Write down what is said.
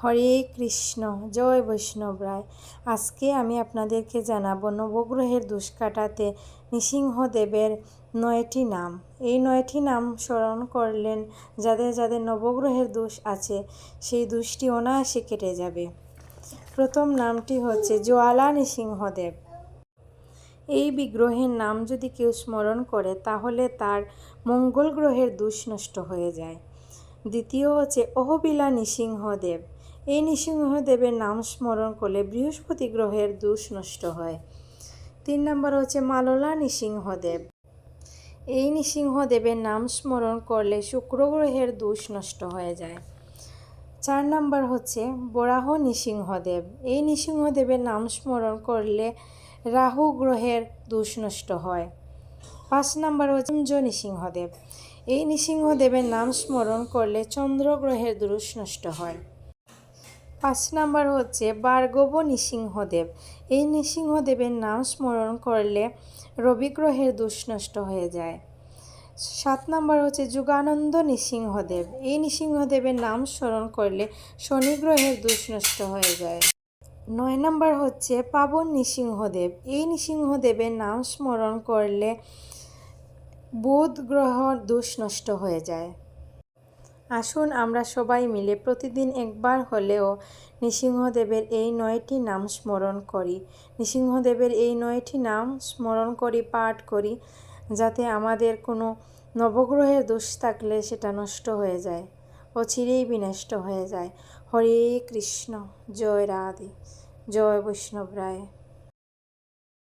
হরে কৃষ্ণ। জয় বৈষ্ণব রায়। আজকে আমি আপনাদেরকে জানাব নবগ্রহের দোষ কাটাতে নৃসিংহদেবের নয়টি নাম। এই নয়টি নাম স্মরণ করলেন যাদের যাদের নবগ্রহের দোষ আছে, সেই দোষটি অনায়াসে কেটে যাবে। প্রথম নামটি হচ্ছে জোয়ালা নৃসিংহদেব এই বিগ্রহের নাম যদি কেউ স্মরণ করে, তাহলে তার মঙ্গল গ্রহের দোষ নষ্ট হয়ে যায়। দ্বিতীয় হচ্ছে অহবিলা নৃসিংহদেব এই নৃসিংহদেবের নাম স্মরণ করলে বৃহস্পতি গ্রহের দোষ নষ্ট হয়। তিন নম্বর হচ্ছে মাললা নৃসিংহদেব। এই নৃসিংহদেবের নাম স্মরণ করলে শুক্র গ্রহের দোষ নষ্ট হয়ে যায়। চার নম্বর হচ্ছে বরাহ নৃসিংহদেব। এই নৃসিংহদেবের নাম স্মরণ করলে রাহু গ্রহের দোষ নষ্ট হয়। পাঁচ নম্বর হচ্ছে কুঞ্জ নৃসিংহদেব। এই নৃসিংহদেবের নাম স্মরণ করলে চন্দ্র গ্রহের দোষ নষ্ট হয়। পাঁচ নম্বর হচ্ছে ভার্গব নৃসিংহদেব। এই নৃসিংহদেবের নাম স্মরণ করলে রবি গ্রহের দোষ নষ্ট হয়ে যায়। সাত নম্বর হচ্ছে যুগানন্দ নৃসিংহদেব। এই নৃসিংহদেবের নাম স্মরণ করলে শনি গ্রহের দোষ নষ্ট হয়ে যায়। নয় নম্বর হচ্ছে পাবন নৃসিংহদেব। এই নৃসিংহদেবের নাম স্মরণ করলে বুধ গ্রহ দোষ নষ্ট হয়ে যায়। আসুন আমরা সবাই মিলে প্রতিদিন একবার হলেও নৃসিংহদেবের এই নয়টি নাম স্মরণ করি। নৃসিংহদেবের এই নয়টি নাম স্মরণ করি, পাঠ করি, যাতে আমাদের কোনো নবগ্রহের দোষ থাকলে সেটা নষ্ট হয়ে যায় ও চিরেই বিনষ্ট হয়ে যায়। হরে কৃষ্ণ। জয় রাধে। জয় বৈষ্ণব রায়।